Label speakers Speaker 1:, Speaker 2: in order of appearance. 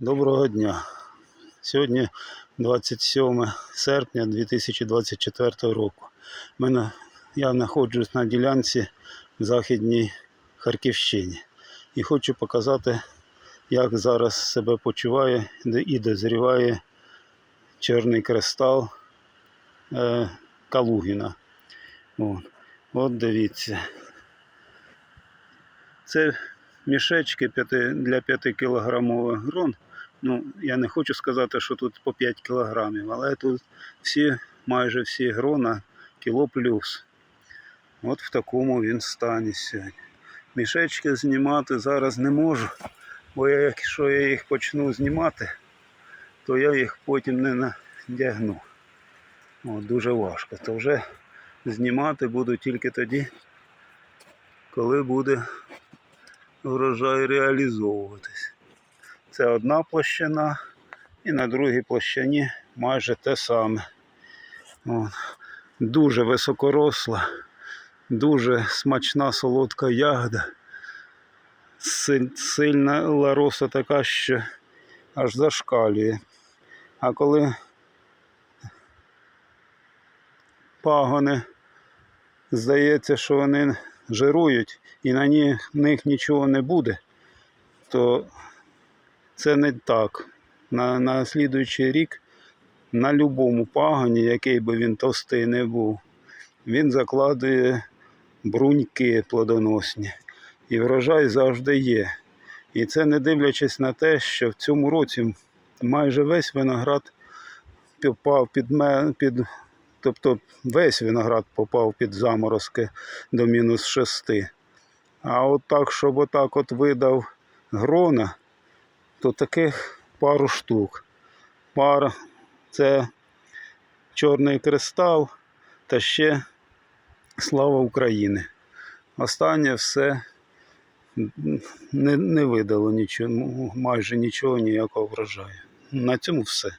Speaker 1: Доброго дня. Сьогодні 27 серпня 2024 року. Мене, я знаходжусь на ділянці в Західній Харківщині і хочу показати, як зараз себе почуває і дозріває чорний кристал е, Калугіна. От. От дивіться. Це мішечки для 5 кілограмових грон. Ну, я не хочу сказати, що тут по 5 кілограмів, але тут всі, майже всі грона кіло плюс. От в такому він стані сьогодні. Мішечки знімати зараз не можу, бо я, якщо я їх почну знімати, то я їх потім не надягну. От, дуже важко. То вже знімати буду тільки тоді, коли буде врожай реалізовуватись. Це одна площина, і на другій площині майже те саме. От. Дуже високоросла, дуже смачна солодка ягода. Сильна лароса така, що аж зашкалює. А коли пагони, здається, що вони жирують і на них нічого не буде, то це не так. На, на слідуючий рік на будь-якому пагоні, який би він товстий не був, він закладує бруньки плодоносні. І врожай завжди є. І це не дивлячись на те, що в цьому році майже весь виноград попав під, ме- під тобто весь виноград попав під заморозки до мінус шести. А от так, щоб отак от видав грона, то таких пару штук. Пара це чорний кристал та ще слава України. Останнє все не, не видало нічого, майже нічого, ніякого врожаю. На цьому все.